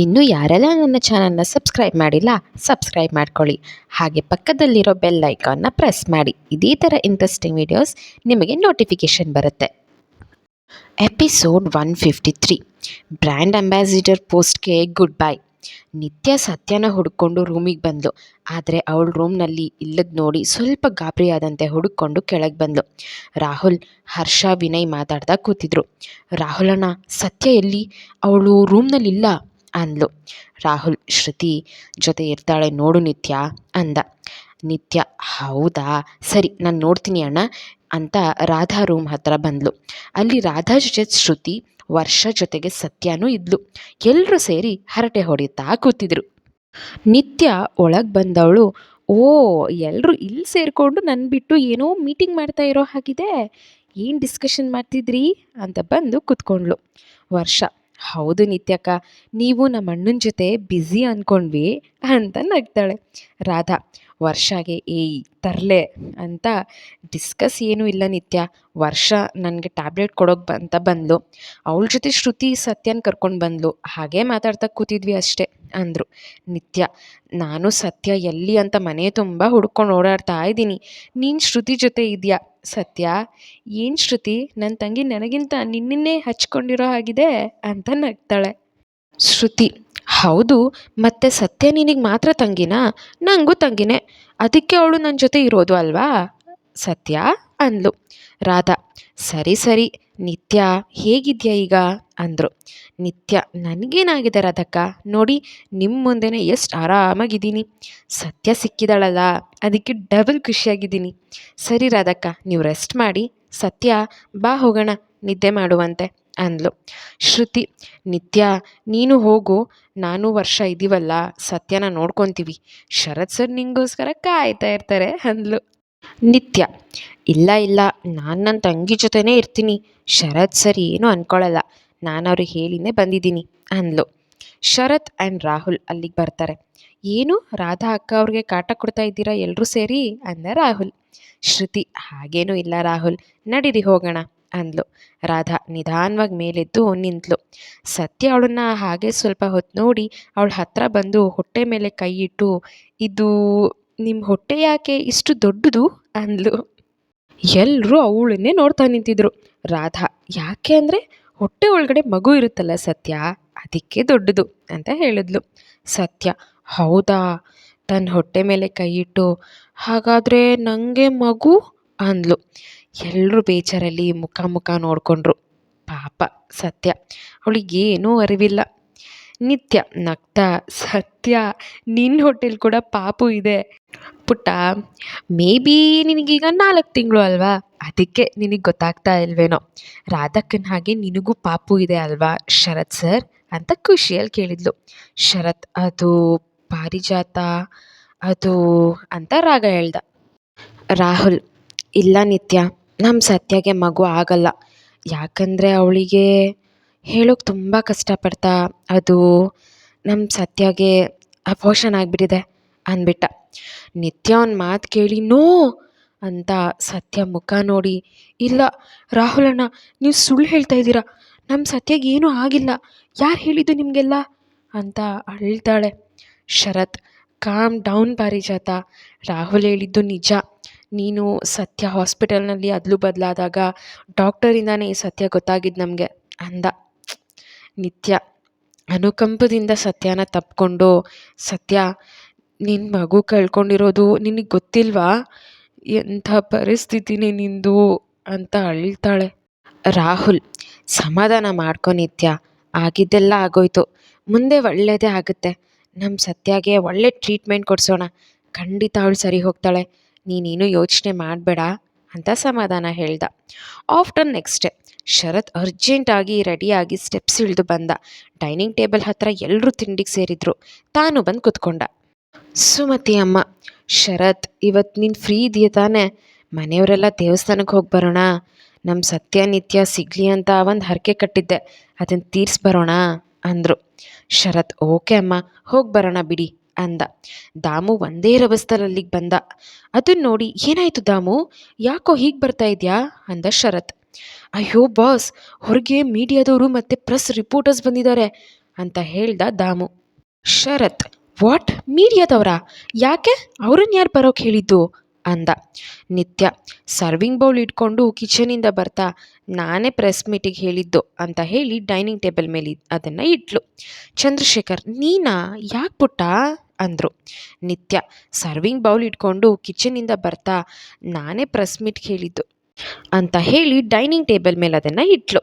ಇನ್ನೂ ಯಾರೆಲ್ಲ ನನ್ನ ಚಾನಲ್ನ ಸಬ್ಸ್ಕ್ರೈಬ್ ಮಾಡಿಲ್ಲ, ಸಬ್ಸ್ಕ್ರೈಬ್ ಮಾಡ್ಕೊಳ್ಳಿ. ಹಾಗೆ ಪಕ್ಕದಲ್ಲಿರೋ ಬೆಲ್ ಐಕಾನ್ನ ಪ್ರೆಸ್ ಮಾಡಿ. ಇದೇ ಥರ ಇಂಟ್ರೆಸ್ಟಿಂಗ್ ವೀಡಿಯೋಸ್ ನಿಮಗೆ ನೋಟಿಫಿಕೇಷನ್ ಬರುತ್ತೆ. Episode one fifty three brand ambassador ಪೋಸ್ಟ್ಗೆ ಗುಡ್ ಬೈ ನಿತ್ಯ ಸತ್ಯನ ಹುಡ್ಕೊಂಡು ರೂಮಿಗೆ ಬಂದಳು ಆದರೆ ಅವಳ ರೂಮ್ನಲ್ಲಿ ಇಲ್ಲದ ನೋಡಿ ಸ್ವಲ್ಪ ಗಾಬರಿಯಾದಂತೆ ಹುಡುಕೊಂಡು ಕೆಳಗೆ ಬಂದಳು ರಾಹುಲ್, ಹರ್ಷ, ವಿನಯ್ ಮಾತಾಡ್ತಾ ಕೂತಿದ್ರು. ರಾಹುಲಣ್ಣ, ಸತ್ಯ ಎಲ್ಲಿ? ಅವಳು ರೂಮ್ನಲ್ಲಿ ಇಲ್ಲ ಅಂದ್ಲು. ರಾಹುಲ್, ಶ್ರುತಿ ಜೊತೆ ಇರ್ತಾಳೆ ನೋಡು ನಿತ್ಯ ಅಂದ. ನಿತ್ಯ, ಹೌದಾ? ಸರಿ, ನಾನು ನೋಡ್ತೀನಿ ಅಣ್ಣ ಅಂತ ರಾಧಾ ರೂಮ್ ಹತ್ರ ಬಂದ್ಲು. ಅಲ್ಲಿ ರಾಧಾ ಜೊತೆ ಶ್ರುತಿ, ವರ್ಷ ಜೊತೆಗೆ ಸತ್ಯನೂ ಇದ್ಲು. ಎಲ್ಲರೂ ಸೇರಿ ಹರಟೆ ಹೊಡಿತಾ ಕೂತಿದ್ರು. ನಿತ್ಯ ಒಳಗೆ ಬಂದವಳು, ಓ ಎಲ್ಲರೂ ಇಲ್ಲಿ ಸೇರಿಕೊಂಡು ನನ್ನ ಬಿಟ್ಟು ಏನೋ ಮೀಟಿಂಗ್ ಮಾಡ್ತಾ ಇರೋ ಹಾಗಿದೆ. ಏನು ಡಿಸ್ಕಷನ್ ಮಾಡ್ತಿದ್ರಿ? ಅಂತ ಬಂದು ಕೂತ್ಕೊಂಡ್ಳು. ವರ್ಷ ಹೌದು ನಿತ್ಯಕ್ಕ, ನೀವು ನಮ್ಮ ಅಣ್ಣನ ಜೊತೆ ಬ್ಯುಸಿ ಅಂದ್ಕೊಂಡ್ವಿ ಅಂತ ನಗ್ತಾಳೆ. ರಾಧಾ, ವರ್ಷಾಗೆ ಏಯ್ ತರಲೆ ಅಂತ ಡಿಸ್ಕಸ್ ಏನೂ ಇಲ್ಲ ನಿತ್ಯ. ವರ್ಷ ನನಗೆ ಟ್ಯಾಬ್ಲೆಟ್ ಕೊಡೋಕೆ ಅಂತ ಬಂದ್ಲು. ಅವಳ ಜೊತೆ ಶ್ರುತಿ ಸತ್ಯನ ಕರ್ಕೊಂಡು ಬಂದ್ಲು. ಹಾಗೇ ಮಾತಾಡ್ತಾ ಕೂತಿದ್ವಿ ಅಷ್ಟೇ. ಅಂದರು. ನಿತ್ಯ, ನಾನು ಸತ್ಯ ಎಲ್ಲಿ ಅಂತ ಮನೆ ತುಂಬ ಹುಡ್ಕೊಂಡು ಓಡಾಡ್ತಾ ಇದ್ದೀನಿ. ನೀನು ಶ್ರುತಿ ಜೊತೆ ಇದೆಯಾ? ಸತ್ಯ? ಏನು ಶ್ರುತಿ? ನನ್ನ ತಂಗಿ ನನಗಿಂತ ನಿನ್ನನ್ನೇ ಹಚ್ಕೊಂಡಿರೋ ಹಾಗಿದೆ ಅಂತ ನಗ್ತಾಳೆ. ಶ್ರುತಿ, ಹೌದು, ಮತ್ತೆ ಸತ್ಯ ನಿನಗೆ ಮಾತ್ರ ತಂಗಿನಾ? ನನಗೂ ತಂಗಿನೇ. ಅದಕ್ಕೆ ಅವಳು ನನ್ನ ಜೊತೆ ಇರೋದು ಅಲ್ವಾ? ಸತ್ಯ? ಅಂದ್ಲು. ರಾಧಾ, ಸರಿ ಸರಿ. ನಿತ್ಯ ಹೇಗಿದ್ಯಾ ಈಗ? ಅಂದರು. ನಿತ್ಯ, ನನಗೇನಾಗಿದೆ ರಾಧಕ್ಕ? ನೋಡಿ ನಿಮ್ಮ ಮುಂದೆನೇ ಎಷ್ಟು ಆರಾಮಾಗಿದ್ದೀನಿ. ಸತ್ಯ ಸಿಕ್ಕಿದಾಳಲ್ಲ, ಅದಕ್ಕೆ ಡಬಲ್ ಖುಷಿಯಾಗಿದ್ದೀನಿ. ಸರಿ ರಾಧಕ್ಕ, ನೀವು ರೆಸ್ಟ್ ಮಾಡಿ. ಸತ್ಯ, ಬಾ ಹೋಗೋಣ, ನಿದ್ದೆ ಮಾಡುವಂತೆ, ಅಂದ್ಲು. ಶ್ರುತಿ, ನಿತ್ಯ, ನೀನು ಹೋಗು. ನಾನು ವರ್ಷ ಇದ್ದೀವಲ್ಲ ಸತ್ಯನ ನೋಡ್ಕೊತೀವಿ. ಶರತ್ ಸರ್ ನಿಂಗೋಸ್ಕರ ಕಾಯ್ತಾ ಇರ್ತಾರೆ, ಅಂದ್ಲು. ನಿತ್ಯ. ಇಲ್ಲ ಇಲ್ಲ, ನಾನು ನನ್ನ ತಂಗಿ ಜೊತೆನೇ ಇರ್ತೀನಿ. ಶರತ್ ಸರಿ ಏನೂ ಅಂದ್ಕೊಳ್ಳಲ್ಲ ನಾನು ಅವ್ರಿಗೆ ಹೇಳಿನೇ ಬಂದಿದ್ದೀನಿ ಅಂದ್ಲು. ಶರತ್ ಆ್ಯಂಡ್ ರಾಹುಲ್ ಅಲ್ಲಿಗೆ ಬರ್ತಾರೆ. ಏನು, ರಾಧಾ ಅಕ್ಕ ಅವ್ರಿಗೆ ಕಾಟ ಕೊಡ್ತಾ ಇದ್ದೀರಾ ಎಲ್ಲರೂ ಸೇರಿ? ಅಂದ ರಾಹುಲ್. ಶ್ರುತಿ, ಹಾಗೇನೂ ಇಲ್ಲ ರಾಹುಲ್. ನಡೀರಿ ಹೋಗೋಣ ಅಂದ್ಲು. ರಾಧಾ ನಿಧಾನವಾಗಿ ಮೇಲೆದ್ದು ನಿಂತಳು ಸತ್ಯ ಅವಳನ್ನ ಹಾಗೆ ಸ್ವಲ್ಪ ಹೊತ್ತು ನೋಡಿ ಅವಳ ಹತ್ರ ಬಂದು ಹೊಟ್ಟೆ ಮೇಲೆ ಕೈ ಇಟ್ಟು, ಇದು ನಿಮ್ಮ ಹೊಟ್ಟೆ ಯಾಕೆ ಇಷ್ಟು ದೊಡ್ಡದು? ಅಂದ್ಲು. ಎಲ್ಲರೂ ಅವಳನ್ನೇ ನೋಡ್ತಾ ನಿಂತಿದ್ರು. ರಾಧಾ, ಯಾಕೆ ಅಂದರೆ ಹೊಟ್ಟೆ ಒಳಗಡೆ ಮಗು ಇರುತ್ತಲ್ಲ ಸತ್ಯ, ಅದಕ್ಕೆ ದೊಡ್ಡದು, ಅಂತ ಹೇಳಿದ್ಲು. ಸತ್ಯ, ಹೌದಾ? ತನ್ನ ಹೊಟ್ಟೆ ಮೇಲೆ ಕೈ ಇಟ್ಟು, ಹಾಗಾದರೆ ನನಗೆ ಮಗು? ಅಂದ್ಲು. ಎಲ್ಲರೂ ಬೇಜಾರಲ್ಲಿ ಮುಖ ಮುಖ ನೋಡಿಕೊಂಡ್ರು. ಪಾಪ ಸತ್ಯ, ಅವಳಿಗೇನೂ ಅರಿವಿಲ್ಲ. ನಿತ್ಯ, ನಗ್ತ, ಸತ್ಯ ನಿನ್ನ ಹೋಟೆಲ್ ಕೂಡ ಪಾಪು ಇದೆ. ಪುಟ್ಟ ಮೇ ಬಿ ನಿನಗೀಗ ನಾಲ್ಕು ತಿಂಗಳು ಅಲ್ವಾ? ಅದಕ್ಕೆ ನಿನಗೆ ಗೊತ್ತಾಗ್ತಾ ಇಲ್ವೇನೋ? ರಾಧಕ್ಕನ ಹಾಗೆ ನಿನಗೂ ಪಾಪು ಇದೆ ಅಲ್ವಾ, ಶರತ್ ಸರ್? ಅಂತ ಖುಷಿಯಲ್ಲಿ ಕೇಳಿದ್ಲು. ಶರತ್, ಅದು ಪಾರಿಜಾತ, ಅದು ಅಂತ ರಾಗ ಹೇಳ್ದ. ರಾಹುಲ್, ಇಲ್ಲ ನಿತ್ಯ ನಮ್ಮ ಸತ್ಯಗೆ ಮಗು ಆಗಲ್ಲ. ಯಾಕಂದರೆ ಅವಳಿಗೆ ಹೇಳೋಕೆ ತುಂಬ ಕಷ್ಟಪಡ್ತಾ ಅದು ನಮ್ಮ ಸತ್ಯಾಗೆ ಅಪೋಷನ್ ಆಗಿಬಿಟ್ಟಿದೆ ಅಂದ್ಬಿಟ್ಟ. ನಿತ್ಯ ಅವ್ನ ಮಾತು ಕೇಳಿ, ನೋ! ಅಂತ ಸತ್ಯ ಮುಖ ನೋಡಿ, ಇಲ್ಲ ರಾಹುಲ್ ಅಣ್ಣ ನೀವು ಸುಳ್ಳು ಹೇಳ್ತಾ ಇದ್ದೀರಾ? ನಮ್ಮ ಸತ್ಯಗೆ ಏನೂ ಆಗಿಲ್ಲ. ಯಾರು ಹೇಳಿದ್ದು ನಿಮಗೆಲ್ಲ? ಅಂತ ಅಳ್ತಾಳೆ. ಶರತ್, ಕಾಮ್ ಡೌನ್ ಪಾರಿಜಾತ ರಾಹುಲ್ ಹೇಳಿದ್ದು ನಿಜ. ನೀನು ಸತ್ಯ ಹಾಸ್ಪಿಟಲ್ನಲ್ಲಿ ಅದಲು ಬದಲಾದಾಗ ಡಾಕ್ಟರಿಂದಾನೇ ಈ ಸತ್ಯ ಗೊತ್ತಾಗಿದ್ದು ನಮಗೆ, ಅಂದ. ನಿತ್ಯ. ಅನುಕಂಪದಿಂದ ಸತ್ಯನ ತಪ್ಪಿಕೊಂಡು ಸತ್ಯ ನಿನ್ನ ಮಗು ಕಳ್ಕೊಂಡಿರೋದು ನಿನಗೆ ಗೊತ್ತಿಲ್ವಾ? ಎಂಥ ಪರಿಸ್ಥಿತಿನೇ ನಿಂದು ಅಂತ ಅಳ್ತಾಳೆ. ರಾಹುಲ್, ಸಮಾಧಾನ ಮಾಡ್ಕೊ ನಿತ್ಯ. ಆಗಿದ್ದೆಲ್ಲ ಆಗೋಯ್ತು. ಮುಂದೆ ಒಳ್ಳೆಯದೇ ಆಗುತ್ತೆ. ನಮ್ಮ ಸತ್ಯಾಗೆ ಒಳ್ಳೆ ಟ್ರೀಟ್ಮೆಂಟ್ ಕೊಡಿಸೋಣ. ಖಂಡಿತ ಅವಳು ಸರಿ ಹೋಗ್ತಾಳೆ. ನೀನೇನು ಯೋಚನೆ ಮಾಡಬೇಡ ಅಂತ ಸಮಾಧಾನ ಹೇಳ್ದ. ಆಫ್ಟರ್ ನೆಕ್ಸ್ಟ್ ಡೇ ಶರತ್ ಅರ್ಜೆಂಟಾಗಿ ರೆಡಿಯಾಗಿ ಸ್ಟೆಪ್ಸ್ ಇಳಿದು ಬಂದ. ಡೈನಿಂಗ್ ಟೇಬಲ್ ಹತ್ರ ಎಲ್ಲರೂ ತಿಂಡಿಗೆ ಸೇರಿದ್ರು. ತಾನು ಬಂದು ಕುತ್ಕೊಂಡ. ಸುಮತಿ ಅಮ್ಮ, ಶರತ್ ಇವತ್ತು ನೀನು ಫ್ರೀ ಇದೆಯಾ ತಾನೆ? ಮನೆಯವರೆಲ್ಲ ದೇವಸ್ಥಾನಕ್ಕೆ ಹೋಗಿ ಬರೋಣ. ನಮ್ಮ ಸತ್ಯ ನಿತ್ಯ ಸಿಗಲಿ ಅಂತ ಒಂದು ಹರಕೆ ಕಟ್ಟಿದ್ದೆ. ಅದನ್ನು ತೀರ್ಸಿ ಬರೋಣ, ಅಂದರು. ಶರತ್, ಓಕೆ ಅಮ್ಮ, ಹೋಗಿ ಬರೋಣ ಬಿಡಿ, ಅಂದ. ದಾಮು ಒಂದೇ ರಭಸದಲ್ಲಿ ಅಲ್ಲಿಗೆ ಬಂದ. ಅದನ್ನ ನೋಡಿ ಏನಾಯಿತು ದಾಮು? ಯಾಕೋ ಹೀಗೆ ಬರ್ತಾ ಇದೆಯಾ? ಅಂದ ಶರತ್. ಅಯ್ಯೋ ಬಾಸ್, ಹೊರಗೆ ಮೀಡಿಯಾದವರು ಮತ್ತೆ ಪ್ರೆಸ್ ರಿಪೋರ್ಟರ್ಸ್ ಬಂದಿದ್ದಾರೆ ಅಂತ ಹೇಳ್ದ ದಾಮು. ಶರತ್, ವಾಟ್? ಮೀಡಿಯಾದವರಾ? ಯಾಕೆ? ಅವ್ರನ್ನ ಯಾರು ಬರೋಕ್ಕೆ ಹೇಳಿದ್ದು? ಅಂದ. ನಿತ್ಯ, ಸರ್ವಿಂಗ್ ಬೌಲ್ ಇಟ್ಕೊಂಡು ಕಿಚನಿಂದ ಬರ್ತಾ ನಾನೇ ಪ್ರೆಸ್ ಮೀಟಿಗೆ ಹೇಳಿದ್ದು ಅಂತ ಹೇಳಿ ಡೈನಿಂಗ್ ಟೇಬಲ್ ಮೇಲೆ ಅದನ್ನು ಇಟ್ಲು. ಚಂದ್ರಶೇಖರ್, ನೀನಾ? ಯಾಕೆ ಪುಟ್ಟ? ಅಂದರು. ನಿತ್ಯ, ಸರ್ವಿಂಗ್ ಬೌಲ್ ಇಟ್ಕೊಂಡು ಕಿಚನಿಂದ ಬರ್ತಾ ನಾನೇ ಪ್ರೆಸ್ ಮೀಟ್ಗೆ ಹೇಳಿದ್ದು. ಅಂತ ಹೇಳಿ ಡೈನಿಂಗ್ ಟೇಬಲ್ ಮೇಲೆ ಅದನ್ನು ಇಟ್ಲು.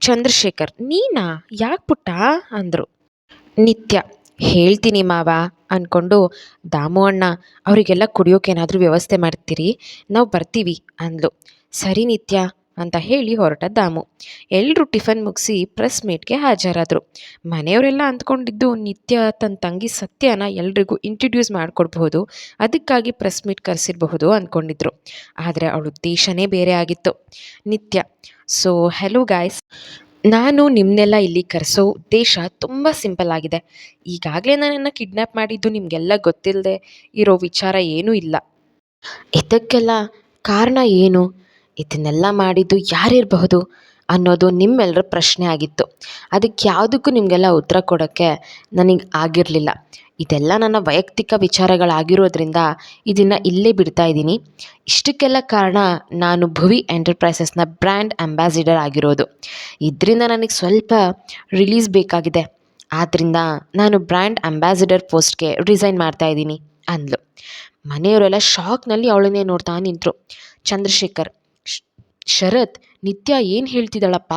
ಚಂದ್ರಶೇಖರ್, ನೀನಾ ಯಾಕೆ ಪುಟ್ಟ? ಅಂದರು. ನಿತ್ಯ, ಹೇಳ್ತೀನಿ ಮಾವ ಅಂದ್ಕೊಂಡು ದಾಮು ಅಣ್ಣ, ಅವರಿಗೆಲ್ಲ ಕುಡಿಯೋಕ್ಕೇನಾದರೂ ವ್ಯವಸ್ಥೆ ಮಾಡ್ತೀರಿ? ನಾವು ಬರ್ತೀವಿ, ಅಂದ್ಲು. ಸರಿ ನಿತ್ಯ ಅಂತ ಹೇಳಿ ಹೊರಟ ದಾಮು. ಎಲ್ಲರೂ ಟಿಫನ್ ಮುಗಿಸಿ ಪ್ರೆಸ್ ಮೀಟ್ಗೆ ಹಾಜರಾದರು. ಮನೆಯವರೆಲ್ಲ ಅಂದ್ಕೊಂಡಿದ್ದು ನಿತ್ಯ ತನ್ನ ತಂಗಿ ಸತ್ಯನ ಎಲ್ರಿಗೂ ಇಂಟ್ರಡ್ಯೂಸ್ ಮಾಡಿಕೊಡ್ಬಹುದು, ಅದಕ್ಕಾಗಿ ಪ್ರೆಸ್ ಮೀಟ್ ಕರೆಸಿರಬಹುದು ಅಂದ್ಕೊಂಡಿದ್ರು ಆದರೆ ಅವಳ ಉದ್ದೇಶನೇ ಬೇರೆ ಆಗಿತ್ತು. ನಿತ್ಯ ಸೊ ಹೆಲೋ ಗಾಯ್ಸ್ ನಾನು ನಿಮ್ಮನ್ನೆಲ್ಲ ಇಲ್ಲಿ ಕರೆಸೋ ಉದ್ದೇಶ ತುಂಬ ಸಿಂಪಲ್ ಆಗಿದೆ. ಈಗಾಗಲೇ ನನ್ನನ್ನು ಕಿಡ್ನ್ಯಾಪ್ ಮಾಡಿದ್ದು ನಿಮಗೆಲ್ಲ ಗೊತ್ತಿಲ್ಲದೆ ಇರೋ ವಿಚಾರ ಏನೂ ಇಲ್ಲ. ಇದಕ್ಕೆಲ್ಲ ಕಾರಣ ಏನು? ಇದನ್ನೆಲ್ಲ ಮಾಡಿದ್ದು ಯಾರಿರಬಹುದು ಅನ್ನೋದು ನಿಮ್ಮೆಲ್ಲರ ಪ್ರಶ್ನೆ ಆಗಿತ್ತು. ಅದಕ್ಕೆ ಯಾವುದಕ್ಕೂ ನಿಮಗೆಲ್ಲ ಉತ್ತರ ಕೊಡೋಕ್ಕೆ ನನಗೆ ಆಗಿರಲಿಲ್ಲ. ಇದೆಲ್ಲ ನನ್ನ ವೈಯಕ್ತಿಕ ವಿಚಾರಗಳಾಗಿರೋದ್ರಿಂದ ಇದನ್ನು ಇಲ್ಲೇ ಬಿಡ್ತಾ ಇದ್ದೀನಿ. ಇಷ್ಟಕ್ಕೆಲ್ಲ ಕಾರಣ ನಾನು ಭುವಿ ಎಂಟರ್ಪ್ರೈಸಸ್ನ ಬ್ರ್ಯಾಂಡ್ ಅಂಬಾಸಿಡರ್ ಆಗಿರೋದು. ಇದರಿಂದ ನನಗೆ ಸ್ವಲ್ಪ ರಿಲೀಸ್ ಬೇಕಾಗಿದೆ. ಆದ್ದರಿಂದ ನಾನು ಬ್ರ್ಯಾಂಡ್ ಅಂಬಾಸಿಡರ್ ಪೋಸ್ಟ್ಗೆ ರಿಸೈನ್ ಮಾಡ್ತಾ ಇದ್ದೀನಿ ಅಂದ್ಲು. ಮನೆಯವರೆಲ್ಲ ಶಾಕ್ನಲ್ಲಿ ಅವಳನ್ನೇ ನೋಡ್ತಾ ನಿಂತರು. ಚಂದ್ರಶೇಖರ್ ಶರತ್ ನಿತ್ಯ ಏನು ಹೇಳ್ತಿದ್ದಾಳಪ್ಪ?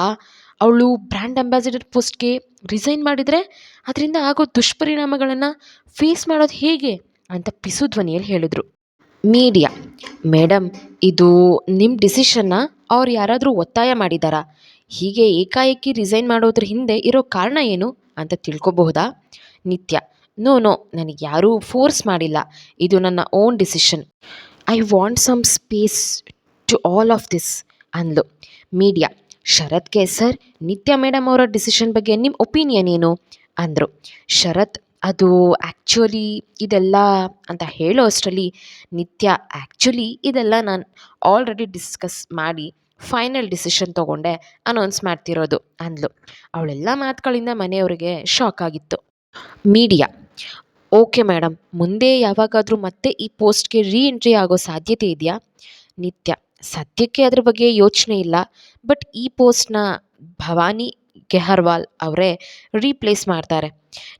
ಅವಳು ಬ್ರ್ಯಾಂಡ್ ಅಂಬಾಸಿಡರ್ ಪೋಸ್ಟ್ಗೆ ರಿಸೈನ್ ಮಾಡಿದರೆ ಅದರಿಂದ ಆಗೋ ದುಷ್ಪರಿಣಾಮಗಳನ್ನು ಫೇಸ್ ಮಾಡೋದು ಹೇಗೆ ಅಂತ ಪಿಸುಧ್ವನಿಯಲ್ಲಿ ಹೇಳಿದರು. ಮೀಡಿಯಾ. ಮೇಡಮ್ ಇದು ನಿಮ್ಮ ಡಿಸಿಷನ್ನ ಅವ್ರು ಯಾರಾದರೂ ಒತ್ತಾಯ ಮಾಡಿದಾರಾ? ಹೀಗೆ ಏಕಾಏಕಿ ರಿಸೈನ್ ಮಾಡೋದ್ರ ಹಿಂದೆ ಇರೋ ಕಾರಣ ಏನು ಅಂತ ತಿಳ್ಕೊಬಹುದಾ? ನಿತ್ಯ, ನೋ ನೋ, ನನಗೆ ಯಾರೂ ಫೋರ್ಸ್ ಮಾಡಿಲ್ಲ. ಇದು ನನ್ನ own decision. I want some space to all of this. ಅಂದ್ಲು. ಮೀಡಿಯಾ ಶರತ್ಗೆ ಸರ್ ನಿತ್ಯ ಮೇಡಮ್ ಅವರ ಡಿಸಿಷನ್ ಬಗ್ಗೆ ನಿಮ್ಮ ಒಪಿನಿಯನ್ ಏನು? ಅಂದರು. ಶರತ್, ಅದು ಆ್ಯಕ್ಚುಲಿ ಇದೆಲ್ಲ ಅಂತ ಹೇಳೋ ಅಷ್ಟರಲ್ಲಿ ನಿತ್ಯ ಆ್ಯಕ್ಚುಲಿ ಇದೆಲ್ಲ ನಾನು ಆಲ್ರೆಡಿ ಡಿಸ್ಕಸ್ ಮಾಡಿ ಫೈನಲ್ ಡಿಸಿಷನ್ ತೊಗೊಂಡೆ ಅನೌನ್ಸ್ ಮಾಡ್ತಿರೋದು, ಅಂದ್ಲು. ಅವಳೆಲ್ಲ ಮಾತುಗಳಿಂದ ಮನೆಯವರಿಗೆ ಶಾಕ್ ಆಗಿತ್ತು. ಮೀಡಿಯಾ, ಓಕೆ ಮೇಡಮ್ ಮುಂದೆ ಯಾವಾಗಾದರೂ ಮತ್ತೆ ಈ ಪೋಸ್ಟ್ಗೆ ರೀಎಂಟ್ರಿ ಆಗೋ ಸಾಧ್ಯತೆ ಇದೆಯಾ? ನಿತ್ಯ ಸದ್ಯಕ್ಕೆ ಅದ್ರ ಬಗ್ಗೆ ಯೋಚನೆ ಇಲ್ಲ. ಬಟ್ ಈ ಪೋಸ್ಟ್ನ ಭವಾನಿ ಗೆಹರ್ವಾಲ್ ಅವರೇ ರೀಪ್ಲೇಸ್ ಮಾಡ್ತಾರೆ.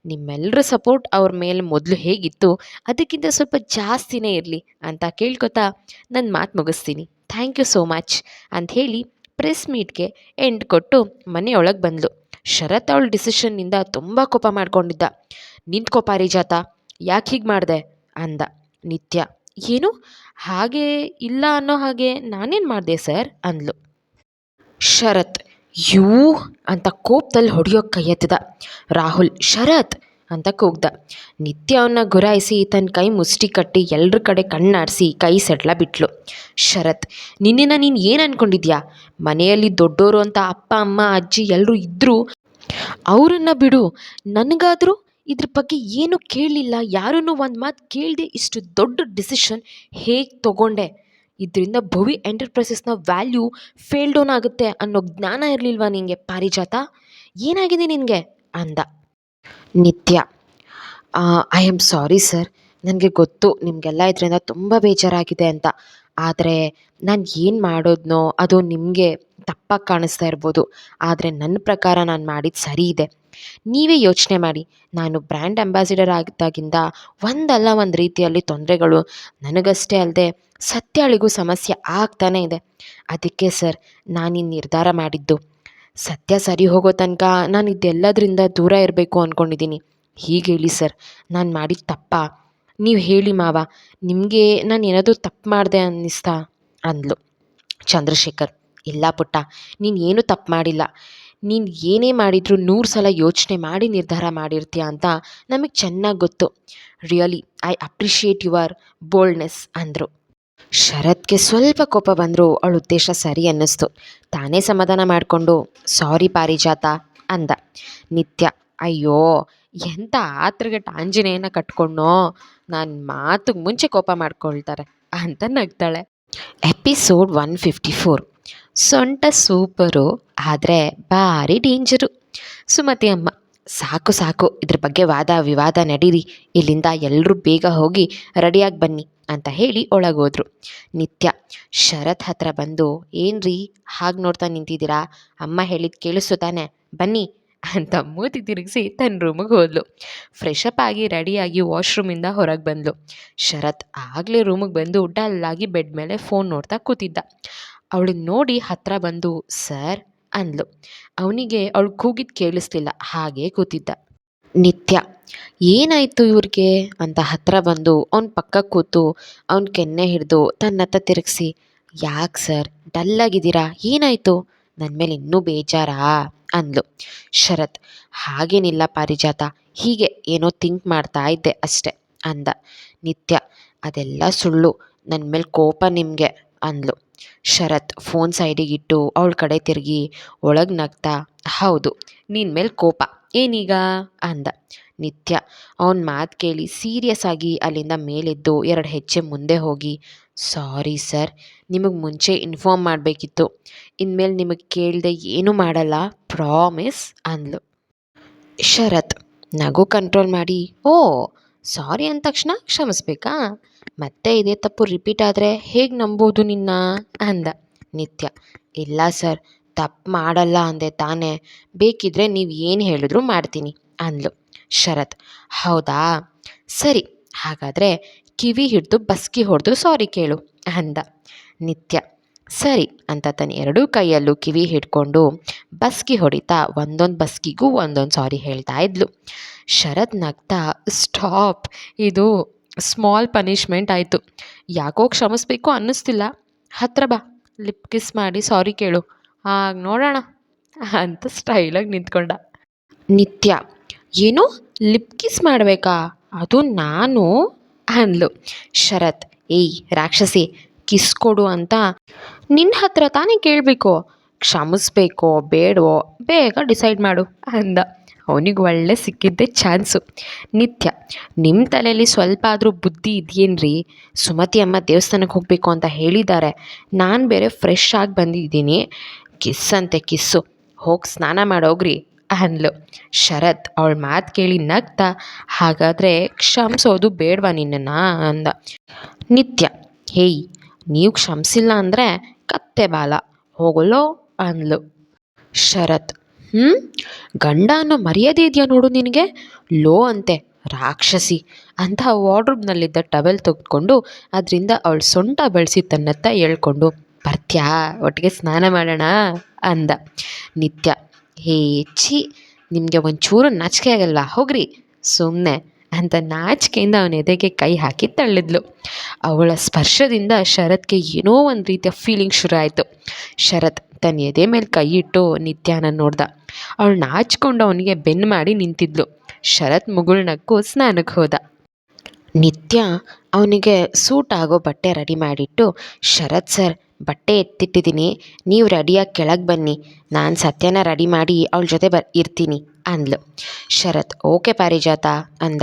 ನಿಮ್ಮೆಲ್ಲರ ಸಪೋರ್ಟ್ ಅವ್ರ ಮೇಲೆ ಮೊದಲು ಹೇಗಿತ್ತು, ಅದಕ್ಕಿಂತ ಸ್ವಲ್ಪ ಜಾಸ್ತಿನೇ ಇರಲಿ ಅಂತ ಕೇಳ್ಕೊತಾ ನನ್ನ ಮಾತು ಮುಗಿಸ್ತೀನಿ. ಥ್ಯಾಂಕ್ ಯು ಸೋ ಮಚ್ ಅಂತ ಹೇಳಿ ಪ್ರೆಸ್ ಮೀಟ್ಗೆ ಎಂಡ್ ಕೊಟ್ಟು ಮನೆಯೊಳಗೆ ಬಂದಳು ಶರತ್ ಅವಳ ಡಿಸಿಷನ್ನಿಂದ ತುಂಬ ಕೋಪ ಮಾಡ್ಕೊಂಡಿದ್ದ. ನಿಂತ್ಕೋ ಪಾರಿಜಾತ, ಯಾಕೆ ಹೀಗೆ ಮಾಡಿದೆ? ಅಂದ ನಿತ್ಯ. ಏನು? ಹಾಗೆ ಇಲ್ಲ ಅನ್ನೋ ಹಾಗೆ ನಾನೇನು ಮಾಡಿದೆ ಸರ್? ಅಂದ್ಲು. ಶರತ್, ಯೂ ಅಂತ ಕೋಪದಲ್ಲಿ ಹೊಡೆಯೋ ಕೈ ಎತ್ತಿದ. ರಾಹುಲ್, ಶರತ್ ಅಂತ ಕೂಗ್ದ. ನಿತ್ಯ ಅವನ್ನ ಗುರಾಯಿಸಿ ತನ್ನ ಕೈ ಮುಷ್ಟಿ ಕಟ್ಟಿ ಎಲ್ಲರ ಕಡೆ ಕಣ್ಣಾಡಿಸಿ ಕೈ ಸೆಟ್ಲ ಬಿಟ್ಲು. ಶರತ್, ನಿನ್ನೆನ ನೀನು ಏನು ಅನ್ಕೊಂಡಿದ್ಯಾ? ಮನೆಯಲ್ಲಿ ದೊಡ್ಡೋರು ಅಂತ ಅಪ್ಪ, ಅಮ್ಮ, ಅಜ್ಜಿ ಎಲ್ಲರೂ ಇದ್ದರೂ ಅವರನ್ನು ಬಿಡು. ನನಗಾದರೂ ಇದ್ರ ಬಗ್ಗೆ ಏನೂ ಕೇಳಲಿಲ್ಲ. ಯಾರನ್ನೂ ಒಂದು ಮಾತು ಕೇಳದೆ ಇಷ್ಟು ದೊಡ್ಡ ಡಿಸಿಷನ್ ಹೇಗೆ ತಗೊಂಡೆ? ಇದರಿಂದ ಭವಿ ಎಂಟರ್ಪ್ರೈಸಸ್ನ ವ್ಯಾಲ್ಯೂ ಫೇಲ್ ಡೌನ್ ಆಗುತ್ತೆ ಅನ್ನೋ ಜ್ಞಾನ ಇರಲಿಲ್ವಾ ನಿನಗೆ ಪಾರಿಜಾತ? ಏನಾಗಿದೆ ನಿನಗೆ? ಅಂದ. ನಿತ್ಯ. ಐ ಆಮ್ ಸಾರಿ ಸರ್ ನನಗೆ ಗೊತ್ತು ನಿಮಗೆಲ್ಲ ಇದರಿಂದ ತುಂಬ ಬೇಜಾರಾಗಿದೆ ಅಂತ. ಆದರೆ ನಾನು ಏನು ಮಾಡೋದ್ನೋ ಅದು ನಿಮಗೆ ತಪ್ಪಾಗಿ ಕಾಣಿಸ್ತಾ ಇರ್ಬೋದು. ಆದರೆ ನನ್ನ ಪ್ರಕಾರ ನಾನು ಮಾಡಿದ್ದು ಸರಿ ಇದೆ. ನೀವೇ ಯೋಚನೆ ಮಾಡಿ. ನಾನು ಬ್ರ್ಯಾಂಡ್ ಅಂಬಾಸಿಡರ್ ಆಗಿದ್ದಾಗಿಂದ ಒಂದಲ್ಲ ಒಂದು ರೀತಿಯಲ್ಲಿ ತೊಂದರೆಗಳು ನನಗಷ್ಟೇ ಅಲ್ಲದೆ ಸತ್ಯಾಳಿಗೂ ಸಮಸ್ಯೆ ಆಗ್ತಾನೇ ಇದೆ. ಅದಕ್ಕೆ ಸರ್ ನಾನು ಈ ನಿರ್ಧಾರ ಮಾಡಿದ್ದು. ಸತ್ಯ ಸರಿ ಹೋಗೋ ತನಕ ನಾನು ಇದೆಲ್ಲದರಿಂದ ದೂರ ಇರಬೇಕು ಅಂದ್ಕೊಂಡಿದ್ದೀನಿ ಹೀಗೆ ಹೇಳಿ ಸರ್, ನಾನು ಮಾಡಿದ ತಪ್ಪಾ? ನೀವು ಹೇಳಿ ಮಾವ. ನಿಮಗೆ ನಾನು ಏನಾದರೂ ತಪ್ಪು ಮಾಡಿದೆ ಅನ್ನಿಸ್ತಾ? ಅಂದ್ಲು. ಚಂದ್ರಶೇಖರ್, ಇಲ್ಲ ಪುಟ್ಟ, ನೀನು ಏನು ತಪ್ಪು ಮಾಡಿಲ್ಲ. ನೀನು ಏನೇ ಮಾಡಿದರೂ ನೂರು ಸಲ ಯೋಚನೆ ಮಾಡಿ ನಿರ್ಧಾರ ಮಾಡಿರ್ತೀಯ ಅಂತ ನಮಗೆ ಚೆನ್ನಾಗಿ ಗೊತ್ತು. Really, I appreciate your boldness, ಅಂದರು. ಶರತ್ಗೆ ಸ್ವಲ್ಪ ಕೋಪ ಬಂದರೂ ಅವಳ ಉದ್ದೇಶ ಸರಿ ಅನ್ನಿಸ್ತು. ತಾನೇ ಸಮಾಧಾನ ಮಾಡಿಕೊಂಡು, ಸಾರಿ ಪಾರಿಜಾತ, ಅಂದ. ನಿತ್ಯ, ಅಯ್ಯೋ ಎಂಥ ಆತ್ರಗೆಟ್ಟ ಆಂಜನೇಯನ ಕಟ್ಕೊಂಡೋ ನಾನು ಮಾತಿಗೆ ಮುಂಚೆ ಕೋಪ ಮಾಡ್ಕೊಳ್ತಾರೆ, ಅಂತ ನಗ್ತಾಳೆ. ಎಪಿಸೋಡ್ ಒನ್ ಫಿಫ್ಟಿ ಫೋರ್ ಸೊಂಟ ಸೂಪರು, ಆದರೆ ಭಾರಿ ಡೇಂಜರು. ಸುಮತಿ ಅಮ್ಮ ಸಾಕು ಸಾಕು, ಇದ್ರ ಬಗ್ಗೆ ವಾದ ವಿವಾದ ನಡೀರಿ. ಇಲ್ಲಿಂದ ಎಲ್ಲರೂ ಬೇಗ ಹೋಗಿ ರೆಡಿಯಾಗಿ ಬನ್ನಿ ಅಂತ ಹೇಳಿ ಒಳಗೋದ್ರು. ನಿತ್ಯ, ಶರತ್ ಹತ್ರ ಬಂದು, ಏನ್ರಿ, ಹಾಗೆ ನೋಡ್ತಾ ನಿಂತಿದ್ದೀರಾ? ಅಮ್ಮ ಹೇಳಿದ್ ಕೇಳಿಸ್ತು ತಾನೆ. ಬನ್ನಿ ಅಂತ ಮೂತಿ ತಿರುಗಿಸಿ ತನ್ನ ರೂಮಿಗೆ ಹೋದ್ಲು. ಫ್ರೆಶ್ ಅಪ್ ಆಗಿ ರೆಡಿಯಾಗಿ ವಾಶ್ರೂಮಿಂದ ಹೊರಗೆ ಬಂದ್ಲು. ಶರತ್ ಆಗಲೇ ರೂಮಿಗೆ ಬಂದು ಡಲ್ಲಾಗಿ ಬೆಡ್ ಮೇಲೆ ಫೋನ್ ನೋಡ್ತಾ ಕೂತಿದ್ದ. ಅವಳನ್ನ ನೋಡಿ ಹತ್ರ ಬಂದು, ಸರ್, ಅಂದ್ಲು. ಅವನಿಗೆ ಅವಳು ಕೂಗಿದ್ ಕೇಳಿಸ್ಲಿಲ್ಲ ಹಾಗೇ ಕೂತಿದ್ದ. ನಿತ್ಯ, ಏನಾಯಿತು ಇವ್ರಿಗೆ? ಅಂತ ಹತ್ರ ಬಂದು, ಅವ್ನ ಪಕ್ಕ ಕೂತು, ಅವನ ಕೆನ್ನೆ ಹಿಡಿದು ತನ್ನತ್ತ ತಿರುಗಿಸಿ, ಯಾಕೆ ಸರ್ ಡಲ್ಲಾಗಿದ್ದೀರಾ ಏನಾಯಿತು? ನನ್ನ ಮೇಲೆ ಇನ್ನೂ ಬೇಜಾರಾ? ಅಂದ್ಲು. ಶರತ್, ಹಾಗೇನಿಲ್ಲ ಪಾರಿಜಾತ, ಹೀಗೆ ಏನೋ ಥಿಂಕ್ ಮಾಡ್ತಾ ಇದ್ದೆ ಅಷ್ಟೆ, ಅಂದ. ನಿತ್ಯ, ಅದೆಲ್ಲ ಸುಳ್ಳು ನನ್ನ ಮೇಲೆ ಕೋಪ ನಿಮಗೆ, ಅಂದ್ಲು. ಶರತ್, ಫೋನ್ ಸೈಡಿಗಿಟ್ಟು ಅವಳ ಕಡೆ ತಿರುಗಿ ಒಳಗೆ ನಗ್ತಾ, ಹೌದು ನಿನ್ನ ಮೇಲೆ ಕೋಪ, ಏನೀಗ? ಅಂದ. ನಿತ್ಯ. ಅವನ ಮಾತು ಕೇಳಿ ಸೀರಿಯಸ್ ಆಗಿ ಅಲ್ಲಿಂದ ಮೇಲೆದ್ದು ಎರಡು ಹೆಜ್ಜೆ ಮುಂದೆ ಹೋಗಿ ಸಾರಿ ಸರ್ ನಿಮಗೆ ಮುಂಚೆ ಇನ್ಫಾರ್ಮ್ ಮಾಡಬೇಕಿತ್ತು. ಇನ್ಮೇಲೆ ನಿಮಗೆ ಕೇಳಿದೆ ಏನೂ ಮಾಡಲ್ಲ ಪ್ರಾಮಿಸ್ ಅಂದ್ಲು. ಶರತ್ ನಗು ಕಂಟ್ರೋಲ್ ಮಾಡಿ, ಓ ಸಾರಿ ಅಂದ ತಕ್ಷಣ ಕ್ಷಮಿಸ್ಬೇಕಾ? ಮತ್ತೆ ಇದೇ ತಪ್ಪು ರಿಪೀಟ್ ಆದರೆ ಹೇಗೆ ನಂಬೋದು ನಿನ್ನ? ಅಂದ. ನಿತ್ಯ, ಇಲ್ಲ ಸರ್ ತಪ್ಪು ಮಾಡಲ್ಲ ಅಂದೆ ತಾನೇ. ಬೇಕಿದ್ರೆ ನೀವು ಏನು ಹೇಳಿದ್ರು ಮಾಡ್ತೀನಿ ಅಂದ್ಲು. ಶರತ್. ಹೌದಾ? ಸರಿ, ಹಾಗಾದರೆ ಕಿವಿ ಹಿಡಿದು ಬಸ್ಕಿ ಹೊಡೆದು ಸಾರಿ ಕೇಳು, ಅಂದ. ನಿತ್ಯ. ಸರಿ, ಅಂತ ತನ್ನ ಎರಡೂ ಕೈಯಲ್ಲೂ ಕಿವಿ ಹಿಡ್ಕೊಂಡು ಬಸ್ಕಿ ಹೊಡಿತಾ ಒಂದೊಂದು ಬಸ್ಕಿಗೂ ಒಂದೊಂದು ಸಾರಿ ಹೇಳ್ತಾ ಇದ್ಲು. ಶರತ್ ನಗ್ತಾ, ಸ್ಟಾಪ್, ಇದು ಸ್ಮಾಲ್ ಪನಿಷ್ಮೆಂಟ್ ಆಯಿತು. ಯಾಕೋ ಕ್ಷಮಿಸ್ಬೇಕು ಅನ್ನಿಸ್ತಿಲ್ಲ. ಹತ್ರ ಬಾ, ಲಿಪ್ ಕಿಸ್ ಮಾಡಿ ಸಾರಿ ಕೇಳು. ಆಗ ನೋಡೋಣ, ಅಂತ ಸ್ಟೈಲಾಗಿ ನಿಂತ್ಕೊಂಡ. ನಿತ್ಯ, ಏನು ಲಿಪ್ ಕಿಸ್ ಮಾಡಬೇಕಾ? ಅದು ನಾನು ಅಂದ್ಲು. ಶರತ್, ಏಯ್, ರಾಕ್ಷಸಿ, ಕಿಸ್ ಕೊಡು ಅಂತ ನಿನ್ನ ಹತ್ರ ತಾನೇ ಕೇಳಬೇಕು. ಕ್ಷಮಿಸ್ಬೇಕೋ, ಬೇಡವೋ, ಬೇಗ ಡಿಸೈಡ್ ಮಾಡು ಅಂದ. ಅವನಿಗೆ ಒಳ್ಳೆ ಸಿಕ್ಕಿದ್ದೆ ಚಾನ್ಸು. ನಿತ್ಯ ನಿಮ್ಮ ತಲೆಯಲ್ಲಿ ಸ್ವಲ್ಪ ಆದರೂ ಬುದ್ಧಿ ಇದೆಯೇನ್ರಿ? ಸುಮತಿ ಅಮ್ಮ ದೇವಸ್ಥಾನಕ್ಕೆ ಹೋಗಬೇಕು ಅಂತ ಹೇಳಿದ್ದಾರೆ. ನಾನು ಬೇರೆ ಫ್ರೆಶ್ ಆಗಿ ಬಂದಿದ್ದೀನಿ. ಕಿಸ್ ಅಂತೆ ಕಿಸ್ಸು. ಹೋಗಿ ಸ್ನಾನ ಮಾಡೋಗ್ರಿ. ಅಂದ್ಲು ಶರತ್ ಅವಳ ಮಾತು ಕೇಳಿ ನಗ್ತಾ, ಹಾಗಾದರೆ ಕ್ಷಮಿಸೋದು ಬೇಡವಾ ನಿನ್ನನ್ನು ಅಂದ. ನಿತ್ಯ, ಹೇಯ್, ನೀವು ಕ್ಷಮಿಸಿಲ್ಲ ಅಂದರೆ ಕತ್ತೆ ಬಾಲ ಹೋಗಲೋ ಅಂದ್ಲು. ಶರತ್ ಹ್ಞೂ ಗಂಡ ಅನ್ನೋ ಮರ್ಯಾದೆ ಇದೆಯಾ ನೋಡು ನಿನಗೆ? ಲೋ ಅಂತೆ, ರಾಕ್ಷಸಿ ಅಂತ ವಾರ್ಡ್ರೂಬ್ನಲ್ಲಿದ್ದ ಟವೆಲ್ ತೆಗೆದುಕೊಂಡು ಅದರಿಂದ ಅವಳು ಸೊಂಟ ಬೆಳೆಸಿ ತನ್ನತ್ತ ಹೇಳ್ಕೊಂಡು, ಬರ್ತ್ಯಾ, ಒಟ್ಟಿಗೆ ಸ್ನಾನ ಮಾಡೋಣ ಅಂದ. ನಿತ್ಯ ಹೇ, ಛೀ, ನಿಮಗೆ ಒಂಚೂರು ನಾಚಿಕೆ ಆಗಲ್ವಾ? ಹೋಗ್ರಿ. ಸುಮ್ಮನೆ ಅಂತ ನಾಚಿಕೆಯಿಂದ ಅವನ ಎದೆಗೆ ಕೈ ಹಾಕಿ ತಳ್ಳಿದ್ಲು. ಅವಳ ಸ್ಪರ್ಶದಿಂದ ಶರತ್ಗೆ ಏನೋ ಒಂದು ರೀತಿಯ ಫೀಲಿಂಗ್ ಶುರು ಆಯಿತು. ಶರತ್ ತನ್ನ ಎದೆ ಮೇಲೆ ಕೈ ಇಟ್ಟು ನಿತ್ಯಾನ ನೋಡ್ದ. ಅವಳು ನಾಚಿಕೊಂಡು ಅವನಿಗೆ ಬೆನ್ನು ಮಾಡಿ ನಿಂತಿದ್ಲು. ಶರತ್ ಮುಗುಳ್ನಕ್ಕು ಸ್ನಾನಕ್ಕೆ ಹೋದ. ನಿತ್ಯ ಅವನಿಗೆ ಸೂಟ್ ಆಗೋ ಬಟ್ಟೆ ರೆಡಿ ಮಾಡಿಟ್ಟು, ಶರತ್ ಸರ್ ಬಟ್ಟೆ ಎತ್ತಿಟ್ಟಿದ್ದೀನಿ. ನೀವು ರೆಡಿಯಾಗಿ ಕೆಳಗೆ ಬನ್ನಿ. ನಾನು ಸತ್ಯನ ರೆಡಿ ಮಾಡಿ ಅವಳ ಜೊತೆ ಬರ್, ಇರ್ತೀನಿ ಅಂದ್ಲು. ಶರತ್, ಓಕೆ ಪಾರಿಜಾತ ಅಂದ.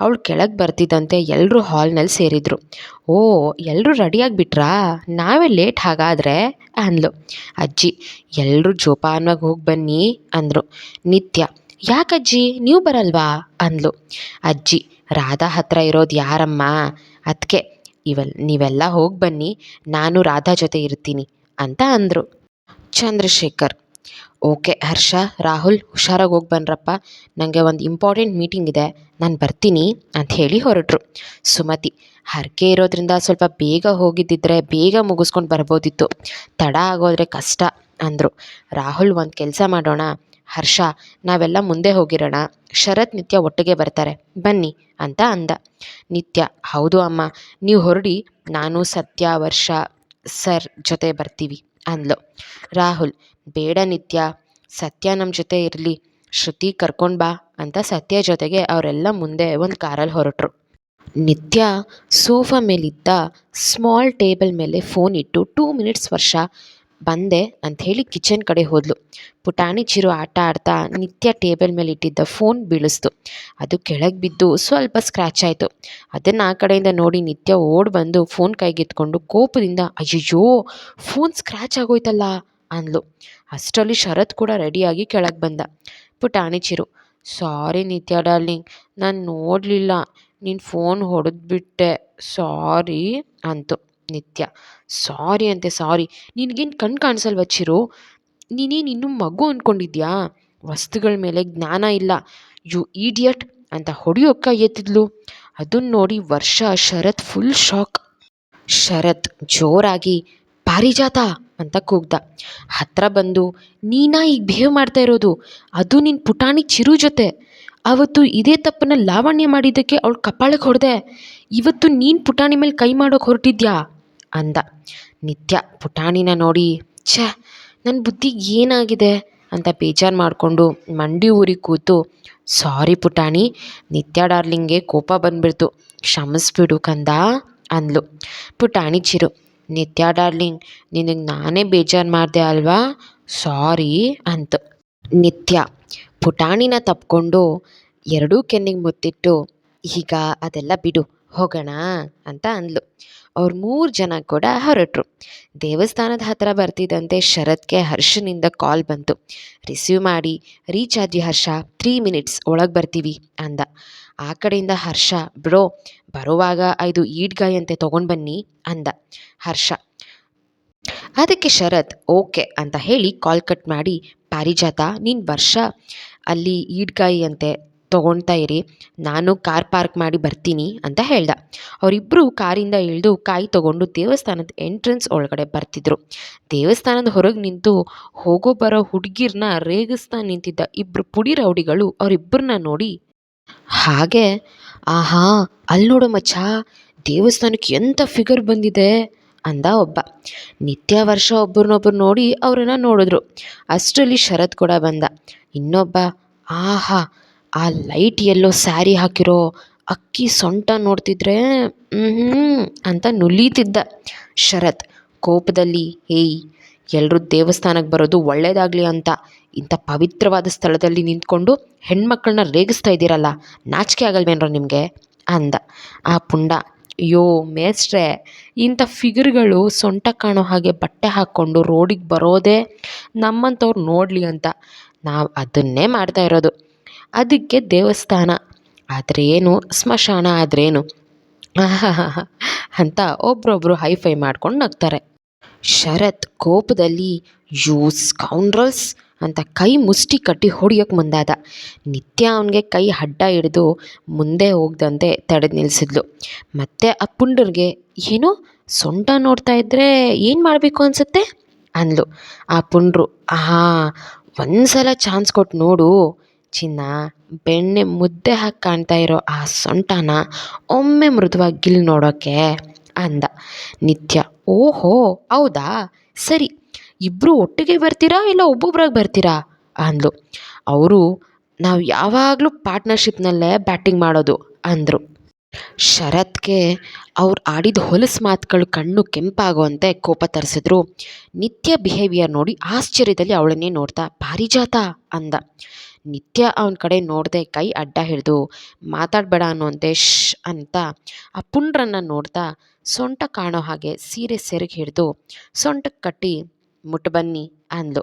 ಅವಳು ಕೆಳಗೆ ಬರ್ತಿದ್ದಂತೆ ಎಲ್ಲರೂ ಹಾಲ್ನಲ್ಲಿ ಸೇರಿದ್ರು. ಓ ಎಲ್ಲರೂ ರೆಡಿಯಾಗಿ ಬಿಟ್ರಾ? ನಾವೇ ಲೇಟ್ ಹಾಗಾದರೆ? ಅಂದ್ಲು. ಅಜ್ಜಿ ಎಲ್ಲರೂ ಜೋಪಾನವಾಗಿ ಹೋಗಿ ಬನ್ನಿ ಅಂದರು. ನಿತ್ಯ. ಯಾಕಜ್ಜಿ? ನೀವು ಬರಲ್ವಾ? ಅಂದ್ಲು. ಅಜ್ಜಿ, ರಾಧಾ ಹತ್ರ ಇರೋದು ಯಾರಮ್ಮ? ಅದಕ್ಕೆ ಇವೆಲ್, ನೀವೆಲ್ಲ ಹೋಗಿ ಬನ್ನಿ, ನಾನು ರಾಧಾ ಜೊತೆ ಇರ್ತೀನಿ ಅಂತ ಅಂದರು. ಚಂದ್ರಶೇಖರ್, ಓಕೆ ಹರ್ಷ, ರಾಹುಲ್ ಹುಷಾರಾಗಿ ಹೋಗಿ ಬನ್ರಪ್ಪ ನನಗೆ ಒಂದು ಇಂಪಾರ್ಟೆಂಟ್ ಮೀಟಿಂಗ್ ಇದೆ, ನಾನು ಬರ್ತೀನಿ ಅಂತ ಹೇಳಿ ಹೊರಟರು. ಸುಮತಿ, ಹರಕೆ ಇರೋದ್ರಿಂದ ಸ್ವಲ್ಪ ಬೇಗ ಹೋಗಿದ್ದಿದ್ರೆ ಬೇಗ ಮುಗಿಸ್ಕೊಂಡು ಬರ್ಬೋದಿತ್ತು, ತಡ ಆಗೋದ್ರೆ ಕಷ್ಟ ಅಂದರು. ರಾಹುಲ್, ಒಂದು ಕೆಲಸ ಮಾಡೋಣ ಹರ್ಷ, ನಾವೆಲ್ಲ ಮುಂದೆ ಹೋಗಿರೋಣ. ಶರತ್ ನಿತ್ಯ ಒಟ್ಟಿಗೆ ಬರ್ತಾರೆ. ಬನ್ನಿ ಅಂತ ಅಂದ. ನಿತ್ಯ, ಹೌದು ಅಮ್ಮ, ನೀವು ಹೊರಡಿ, ನಾನು ಸತ್ಯ, ವರ್ಷ, ಸರ್ ಜೊತೆ ಬರ್ತೀವಿ ಅಂದ್ಲು. ರಾಹುಲ್, ಬೇಡ ನಿತ್ಯ, ಸತ್ಯ ನಮ್ಮ ಜೊತೆ ಇರಲಿ, ಶ್ರುತಿ ಕರ್ಕೊಂಡು ಬಾ ಅಂತ ಸತ್ಯ ಜೊತೆಗೆ ಅವರೆಲ್ಲ ಮುಂದೆ ಒಂದು ಕಾರಲ್ಲಿ ಹೊರಟರು. ನಿತ್ಯ, ಸೋಫಾ ಮೇಲಿದ್ದ ಸ್ಮಾಲ್ ಟೇಬಲ್ ಮೇಲೆ ಫೋನ್ ಇಟ್ಟು, ಟೂ ಮಿನಿಟ್ಸ್ ವರ್ಷ ಬಂದೆ ಅಂಥೇಳಿ ಕಿಚನ್ ಕಡೆ ಹೋದ್ಲು. ಪುಟಾಣಿ ಚಿರು ಆಟ ಆಡ್ತಾ ನಿತ್ಯ ಟೇಬಲ್ ಮೇಲೆ ಇಟ್ಟಿದ್ದ ಫೋನ್ ಬೀಳಿಸ್ತು. ಅದು ಕೆಳಗೆ ಬಿದ್ದು ಸ್ವಲ್ಪ ಸ್ಕ್ರ್ಯಾಚ್ ಆಯಿತು. ಅದನ್ನು ಆ ಕಡೆಯಿಂದ ನೋಡಿ ನಿತ್ಯ ಓಡಿ ಬಂದು ಫೋನ್ ಕೈಗೆತ್ಕೊಂಡು ಕೋಪದಿಂದ, ಅಯ್ಯಯ್ಯೋ, ಫೋನ್ ಸ್ಕ್ರ್ಯಾಚ್ ಆಗೋಯ್ತಲ್ಲ, ಅಂದ್ಲು. ಅಷ್ಟರಲ್ಲಿ ಶರತ್ ಕೂಡ ರೆಡಿಯಾಗಿ ಕೆಳಗೆ ಬಂದ. ಪುಟಾಣಿ ಚಿರು, ಸಾರಿ ನಿತ್ಯ ಡಾರ್ಲಿಂಗ್, ನಾನು ನೋಡಲಿಲ್ಲ. ನೀನು ಫೋನ್ ಹೊಡೆದ್ಬಿಟ್ಟೆ. ಸಾರಿ, ಅಂತು. ನಿತ್ಯ. ಸಾರಿ ಅಂತೆ, ಸಾರಿ. ನಿನಗೇನು ಕಣ್ಣು ಕಾಣಿಸಲ್ವ ಚಿರು? ನೀನೇನು ಇನ್ನೂ ಮಗು ಅಂದ್ಕೊಂಡಿದ್ಯಾ ವಸ್ತುಗಳ ಮೇಲೆ ಜ್ಞಾನ ಇಲ್ಲ. ಯು ಈಡಿಯಟ್ ಅಂತ ಹೊಡಿಯೋಕ್ಕ ಎತ್ತಿದ್ಲು ಅದನ್ನ ನೋಡಿ ವರ್ಷ, ಶರತ್ ಫುಲ್ ಶಾಕ್. ಶರತ್ ಜೋರಾಗಿ, ಪಾರಿಜಾತ ಅಂತ ಕೂಗ್ದ. ಹತ್ರ ಬಂದು, ನೀನಾ ಈಗ ಬಿಹೇವ್ ಮಾಡ್ತಾ ಇರೋದು? ಅದು ನಿನ್ನ ಪುಟಾಣಿ ಚಿರು ಜೊತೆ. ಅವತ್ತು ಇದೇ ತಪ್ಪನ್ನು ಲಾವಣ್ಯ ಮಾಡಿದ್ದಕ್ಕೆ ಅವಳು ಕಪಾಳಕ್ಕೆ ಹೊಡೆದೆ. ಇವತ್ತು ನೀನು ಪುಟಾಣಿ ಮೇಲೆ ಕೈ ಮಾಡೋಕೆ ಹೊರಟಿದ್ಯಾ? ಅಂದ. ನಿತ್ಯ ಪುಟಾಣಿನ ನೋಡಿ, ಛ ನನ್ನ ಬುದ್ಧಿಗೆ ಏನಾಗಿದೆ? ಅಂತ ಬೇಜಾರು ಮಾಡಿಕೊಂಡು ಮಂಡಿ ಊರಿ ಕೂತು, ಸಾರಿ ಪುಟಾಣಿ, ನಿತ್ಯ ಡಾರ್ಲಿಂಗ್ಗೆ ಕೋಪ ಬಂದ್ಬಿಡ್ತು. ಕ್ಷಮಿಸ್ಬಿಡು ಕಂದ ಅಂದ್ಲು. ಪುಟಾಣಿ ಚಿರು, ನಿತ್ಯ ಡಾರ್ಲಿಂಗ್, ನಿನಗೆ ನಾನೇ ಬೇಜಾರು ಮಾಡಿದೆ ಅಲ್ವಾ? ಸಾರಿ ಅಂತ. ನಿತ್ಯ ಪುಟಾಣಿನ ತಪ್ಕೊಂಡು ಎರಡೂ ಕೆನ್ನಿಗೆ ಮುತ್ತಿಟ್ಟು, ಈಗ ಅದೆಲ್ಲ ಬಿಡು ಹೋಗೋಣ ಅಂತ ಅಂದ್ಲು. ಅವ್ರು ಮೂರು ಜನ ಕೂಡ ಹೊರಟರು. ದೇವಸ್ಥಾನದ ಹತ್ರ ಬರ್ತಿದ್ದಂತೆ ಶರತ್ಗೆ ಹರ್ಷನಿಂದ ಕಾಲ್ ಬಂತು. ರಿಸೀವ್ ಮಾಡಿ ರೀಚ್ ಹರ್ಷ, ತ್ರೀ ಮಿನಿಟ್ಸ್ ಒಳಗೆ ಬರ್ತೀವಿ ಅಂದ. ಆ ಕಡೆಯಿಂದ ಹರ್ಷ, ಬ್ರೋ, ಬರುವಾಗ ಐದು ಈಡ್ಗಾಯಿ ಅಂತೆ ತೊಗೊಂಡು ಬನ್ನಿ ಅಂದ. ಹರ್ಷ, ಅದಕ್ಕೆ ಶರತ್, ಓಕೆ ಅಂತ ಹೇಳಿ ಕಾಲ್ ಕಟ್ ಮಾಡಿ, ಪಾರಿಜಾತ, ನೀನು ವರ್ಷ ಅಲ್ಲಿ ಈಡ್ಗಾಯಿ ಅಂತೆ ತೊಗೊಳ್ತಾ ಇರಿ. ನಾನು ಕಾರ್ ಪಾರ್ಕ್ ಮಾಡಿ ಬರ್ತೀನಿ ಅಂತ ಹೇಳ್ದ. ಅವರಿಬ್ಬರು ಕಾರಿಂದ ಇಳಿದು ಕಾಯಿ ತೊಗೊಂಡು ದೇವಸ್ಥಾನದ ಎಂಟ್ರೆನ್ಸ್ ಒಳಗಡೆ ಬರ್ತಿದ್ರು. ದೇವಸ್ಥಾನದ ಹೊರಗೆ ನಿಂತು ಹೋಗೋ ಬರೋ ಹುಡುಗಿರ್ನ ರೇಗಿಸ್ತಾ ನಿಂತಿದ್ದ ಇಬ್ಬರು ಪುಡಿ ರೌಡಿಗಳು ಅವರಿಬ್ಬರನ್ನ ನೋಡಿ, ಹಾಗೆ? ಆಹಾ, ಅಲ್ಲಿ ನೋಡು ಮಚ್ಚ ದೇವಸ್ಥಾನಕ್ಕೆ ಎಂಥ ಫಿಗರ್ ಬಂದಿದೆ? ಅಂದ ಒಬ್ಬ. ನಿತ್ಯ ವರ್ಷ ಒಬ್ಬರನ್ನೊಬ್ಬರು ನೋಡಿ ಅವರನ್ನು ನೋಡಿದ್ರು. ಅಷ್ಟರಲ್ಲಿ ಶರತ್ ಕೂಡ ಬಂದ. ಇನ್ನೊಬ್ಬ, ಆಹಾ ಆ ಲೈಟ್ ಎಲ್ಲೋ ಸ್ಯಾರಿ ಹಾಕಿರೋ ಅಕ್ಕಿ ಸೊಂಟ ನೋಡ್ತಿದ್ರೆ ಹ್ಞೂ ಅಂತ ನುಲೀತಿದ್ದ ಶರತ್ ಕೋಪದಲ್ಲಿ, ಏಯ್ ಎಲ್ಲರೂ ದೇವಸ್ಥಾನಕ್ಕೆ ಬರೋದು ಒಳ್ಳೇದಾಗಲಿ ಅಂತ ಇಂಥ ಪವಿತ್ರವಾದ ಸ್ಥಳದಲ್ಲಿ ನಿಂತ್ಕೊಂಡು ಹೆಣ್ಮಕ್ಳನ್ನ ರೇಗಿಸ್ತಾ ಇದ್ದೀರಲ್ಲ, ನಾಚಿಕೆ ಆಗಲ್ವೇನ್ರೋ ನಿಮಗೆ? ಅಂದ. ಆ ಪುಂಡ, ಅಯ್ಯೋ ಮೇಸ್ಟ್ರೆ ಇಂಥ ಫಿಗರ್ಗಳು ಸೊಂಟ ಕಾಣೋ ಹಾಗೆ ಬಟ್ಟೆ ಹಾಕ್ಕೊಂಡು ರೋಡಿಗೆ ಬರೋದೇ ನಮ್ಮಂಥವ್ರು ನೋಡಲಿ ಅಂತ ನಾವು ಅದನ್ನೇ ಮಾಡ್ತಾ ಇರೋದು. ಅದಕ್ಕೆ ದೇವಸ್ಥಾನ. ಆದ್ರೇನು? ಸ್ಮಶಾನ ಆದ್ರೇನು? ಅಂತ ಒಬ್ರೊಬ್ರು ಹೈಫೈ ಮಾಡ್ಕೊಂಡು ನಗ್ತಾರೆ. ಶರತ್ ಕೋಪದಲ್ಲಿ, ಯೂ ಸ್ಕೌಂಡ್ರಲ್ಸ್ ಅಂತ ಕೈ ಮುಷ್ಟಿ ಕಟ್ಟಿ ಹೊಡಿಯೋಕೆ ಮುಂದಾದ. ನಿತ್ಯ ಅವನಿಗೆ ಕೈ ಅಡ್ಡ ಹಿಡಿದು ಮುಂದೆ ಹೋಗ್ದಂತೆ ತಡೆದು ನಿಲ್ಲಿಸಿದ್ಲು ಮತ್ತೆ ಆ ಪುಂಡರಿಗೆ, ಏನೋ ಸೊಂಟ ನೋಡ್ತಾ ಇದ್ದರೆ ಏನು ಮಾಡಬೇಕು ಅನಿಸುತ್ತೆ? ಅಂದ್ಲು. ಆ ಪುಂಡ್ರು ಹಾಂ ಒಂದು ಸಲ ಚಾನ್ಸ್ ಕೊಟ್ಟು ನೋಡು. ಚಿನ್ನ, ಬೆಣ್ಣೆ ಮುದ್ದೆ ಹಾಕಿ ಕಾಣ್ತಾ ಇರೋ ಆ ಸೊಂಟನ ಒಮ್ಮೆ ಮೃದುವಾಗಿ ಗಿಲ್ ನೋಡೋಕೆ ಅಂದ. ನಿತ್ಯ, ಓಹೋ, ಹೌದಾ? ಸರಿ ಇಬ್ಬರು ಒಟ್ಟಿಗೆ ಬರ್ತೀರಾ ಇಲ್ಲ ಒಬ್ಬೊಬ್ರಾಗಿ ಬರ್ತೀರಾ? ಅಂದಳು ಅವರು, ನಾವು ಯಾವಾಗಲೂ ಪಾರ್ಟ್ನರ್ಶಿಪ್ನಲ್ಲೇ ಬ್ಯಾಟಿಂಗ್ ಮಾಡೋದು, ಅಂದರು. ಶರತ್ಗೆ ಅವ್ರು ಆಡಿದ ಹೊಲಸು ಮಾತುಗಳು ಕಣ್ಣು ಕೆಂಪಾಗುವಂತೆ ಕೋಪ ತರಿಸಿದ್ರು. ನಿತ್ಯ ಬಿಹೇವಿಯರ್ ನೋಡಿ ಆಶ್ಚರ್ಯದಲ್ಲಿ ಅವಳನ್ನೇ ನೋಡ್ತಾ, ಪಾರಿಜಾತ, ಅಂದ. ನಿತ್ಯ ಅವನ ಕಡೆ ನೋಡದೆ ಕೈ ಅಡ್ಡ ಹಿಡಿದು, ಮಾತಾಡಬೇಡ ಅನ್ನುವಂತೆ ಶ್ ಅಂತ ಆ ಪುಂಡ್ರನ್ನು ನೋಡ್ತಾ ಸೊಂಟ ಕಾಣೋ ಹಾಗೆ ಸೀರೆ ಸೆರಗಿ ಹಿಡಿದು ಸೊಂಟಕ್ಕೆ ಕಟ್ಟಿ, ಮುಟ್ಟು ಬನ್ನಿ ಅಂದ್ಲು.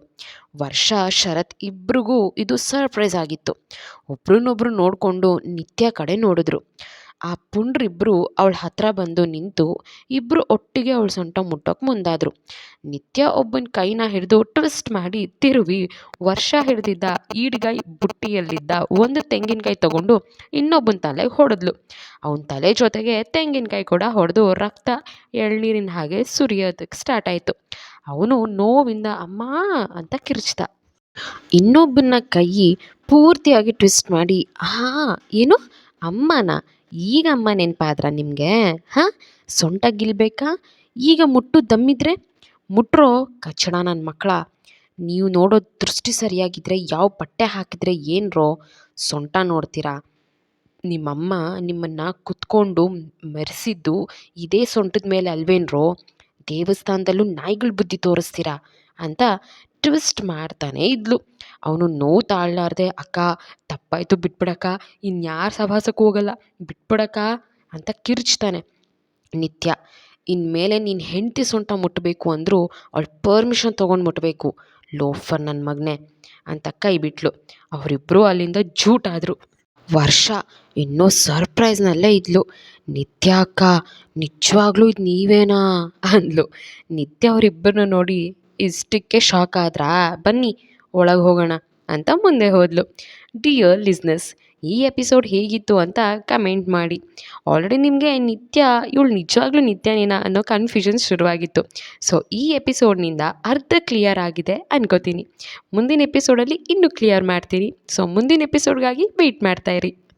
ವರ್ಷ, ಶರತ್ ಇಬ್ರಿಗೂ ಇದು ಸರ್ಪ್ರೈಸ್ ಆಗಿತ್ತು. ಒಬ್ರನ್ನೊಬ್ರು ನೋಡಿಕೊಂಡು ನಿತ್ಯ ಕಡೆ ನೋಡಿದ್ರು. ಆ ಪುಂಡ್ರಿಬ್ಬರು ಅವಳ ಹತ್ರ ಬಂದು ನಿಂತು ಇಬ್ಬರು ಒಟ್ಟಿಗೆ ಅವಳ ಸೊಂಟ ಮುಟ್ಟೋಕೆ ಮುಂದಾದರು. ನಿತ್ಯ ಒಬ್ಬನ ಕೈನ ಹಿಡಿದು ಟ್ವಿಸ್ಟ್ ಮಾಡಿ ತಿರುವಿ ವರ್ಷ ಹಿಡಿದಿದ್ದ ಈಡ್ಗಾಯಿ ಬುಟ್ಟಿಯಲ್ಲಿದ್ದ ಒಂದು ತೆಂಗಿನಕಾಯಿ ತಗೊಂಡು ಇನ್ನೊಬ್ಬನ ತಲೆಗೆ ಹೊಡೆದ್ಲು. ಅವನ ತಲೆ ಜೊತೆಗೆ ತೆಂಗಿನಕಾಯಿ ಕೂಡ ಹೊಡೆದು ರಕ್ತ ಎಳ್ನೀರಿನ ಹಾಗೆ ಸುರಿಯೋದಕ್ಕೆ ಸ್ಟಾರ್ಟ್ ಆಯಿತು. ಅವನು ನೋವಿಂದ ಅಮ್ಮ ಅಂತ ಕಿರ್ಚಿದ ಇನ್ನೊಬ್ಬನ ಕೈ ಪೂರ್ತಿಯಾಗಿ ಟ್ವಿಸ್ಟ್ ಮಾಡಿ ಹಾ ಏನು? ಅಮ್ಮನ? ಈಗ ಅಮ್ಮ ನೆನಪಾದ್ರ ನಿಮಗೆ? ಹಾಂ? ಸೊಂಟ ಗಿಲ್ಬೇಕಾ ಈಗ ಮುಟ್ಟು ದಮ್ಮಿದ್ರೆ? ಮುಟ್ರೋ? ಕಚ್ಚಡ ನನ್ನ ಮಕ್ಕಳ ನೀವು ನೋಡೋ ದೃಷ್ಟಿ ಸರಿಯಾಗಿದ್ದರೆ ಯಾವ ಬಟ್ಟೆ ಹಾಕಿದ್ರೆ ಏನರೋ? ಸೊಂಟ ನೋಡ್ತೀರಾ? ನಿಮ್ಮಮ್ಮ ನಿಮ್ಮನ್ನು ಕುತ್ಕೊಂಡು ಮೆರೆಸಿದ್ದು ಇದೇ ಸೊಂಟದ ಮೇಲೆ ಅಲ್ವೇನ್ರೋ? ದೇವಸ್ಥಾನದಲ್ಲೂ ನಾಯಿಗಳ ಬುದ್ಧಿ ತೋರಿಸ್ತೀರಾ? ಅಂತ ಟ್ವಿಸ್ಟ್ ಮಾಡ್ತಾನೆ ಇದ್ಲು. ಅವನು ನೋವು ತಾಳಲಾರ್ದೆ, ಅಕ್ಕ, ತಪ್ಪಾಯಿತು, ಬಿಟ್ಬಿಡಕ್ಕ. ಇನ್ಯಾರ ಸಹವಾಸಕ್ಕೂ ಹೋಗಲ್ಲ. ಬಿಟ್ಬಿಡಕ್ಕ ಅಂತ ಕಿರ್ಚ್ತಾನೆ. ನಿತ್ಯ ಇನ್ಮೇಲೆ ನೀನು ಹೆಂಡತಿ ಸೊಂಟ ಮುಟ್ಟಬೇಕು ಅಂದರೂ ಅವಳು ಪರ್ಮಿಷನ್ ತೊಗೊಂಡು ಮುಟ್ಟಬೇಕು ಲೋಫರ್ ನನ್ನ ಮಗನೇ ಅಂತ ಕೈ ಬಿಟ್ಲು. ಅವರಿಬ್ಬರು ಅಲ್ಲಿಂದ ಜೂಟಾದರು ವರ್ಷ ಇನ್ನೂ ಸರ್ಪ್ರೈಸ್ನಲ್ಲೇ ಇದ್ಲು. ನಿತ್ಯ ಅಕ್ಕ, ನಿಜವಾಗ್ಲೂ ಇದು ನೀವೇನಾ? ಅಂದ್ಲು. ನಿತ್ಯ ಅವರಿಬ್ಬರನ್ನ ನೋಡಿ ಇಷ್ಟಕ್ಕೆ ಶಾಕ್ ಆದ್ರಾ? ಬನ್ನಿ, ಒಳಗೆ ಹೋಗೋಣ ಅಂತ ಮುಂದೆ ಹೋದ್ಲು. ಡಿಯರ್ ಲಿಸ್ನೆಸ್ ಈ ಎಪಿಸೋಡ್ ಹೇಗಿತ್ತು ಅಂತ ಕಮೆಂಟ್ ಮಾಡಿ. ಆಲ್ರೆಡಿ ನಿಮಗೆ ನಿತ್ಯ, ಇವಳು ನಿಜವಾಗ್ಲೂ ನಿತ್ಯನೇನ ಅನ್ನೋ ಕನ್ಫ್ಯೂಷನ್ ಶುರುವಾಗಿತ್ತು. ಸೊ ಈ ಎಪಿಸೋಡ್ನಿಂದ ಅರ್ಧ ಕ್ಲಿಯರ್ ಆಗಿದೆ ಅನ್ಕೋತೀನಿ. ಮುಂದಿನ ಎಪಿಸೋಡಲ್ಲಿ ಇನ್ನೂ ಕ್ಲಿಯರ್ ಮಾಡ್ತೀನಿ. ಸೊ ಮುಂದಿನ ಎಪಿಸೋಡ್ಗಾಗಿ ವೆಯ್ಟ್ ಮಾಡ್ತಾಯಿರಿ